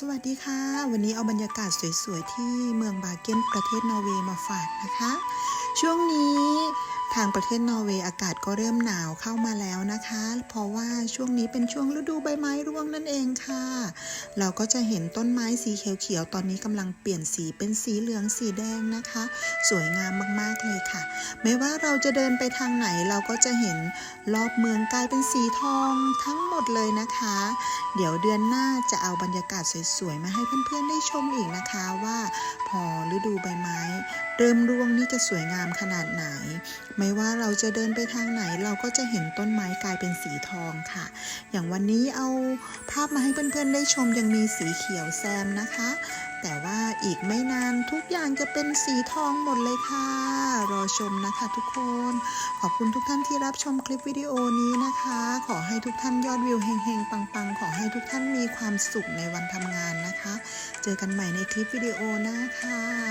สวัสดีค่ะ วันนี้เอาบรรยากาศสวยๆ ที่เมืองบาเกนประเทศนอร์เวย์มาฝากนะคะ ช่วงนี้ ทางประเทศนอร์เวย์อากาศก็เริ่มหนาวเข้ามาแล้วนะคะ เพราะว่าช่วงนี้เป็นช่วงฤดูใบไม้ร่วงนั่นเองค่ะ เราก็จะเห็นต้นไม้สีเขียวๆตอนนี้กำลังเปลี่ยนสีเป็นสีเหลืองสีแดงนะคะ สวยงามมากๆเลยค่ะ ไม่ว่าเราจะเดินไปทางไหนเราก็จะเห็นรอบเมืองกลายเป็นสีทองทั้งหมดเลยนะคะ เดี๋ยวเดือนหน้าจะเอาบรรยากาศสวยๆมาให้เพื่อนๆได้ชมอีกนะคะว่า พอฤดูใบไม้ เริ่มร่วงนี่จะสวยงามขนาดไหน ไม่ว่าเราจะเดินไปทางไหน เราก็จะเห็นต้นไม้กลายเป็นสีทองค่ะ อย่างวันนี้เอาภาพมาให้เพื่อนๆได้ชมยังมีสีเขียวแซมนะคะ แต่ว่าอีกไม่นานทุกอย่างจะเป็นสีทองหมดเลยค่ะ รอชมนะคะทุกคน ขอบคุณทุกท่านที่รับชมคลิปวิดีโอนี้นะคะ ขอให้ทุกท่านยอดวิวเฮงๆปังๆ ขอให้ทุกท่านมีความสุขในวันทำงานนะคะ เจอกันใหม่ในคลิปวิดีโอหน้าค่ะ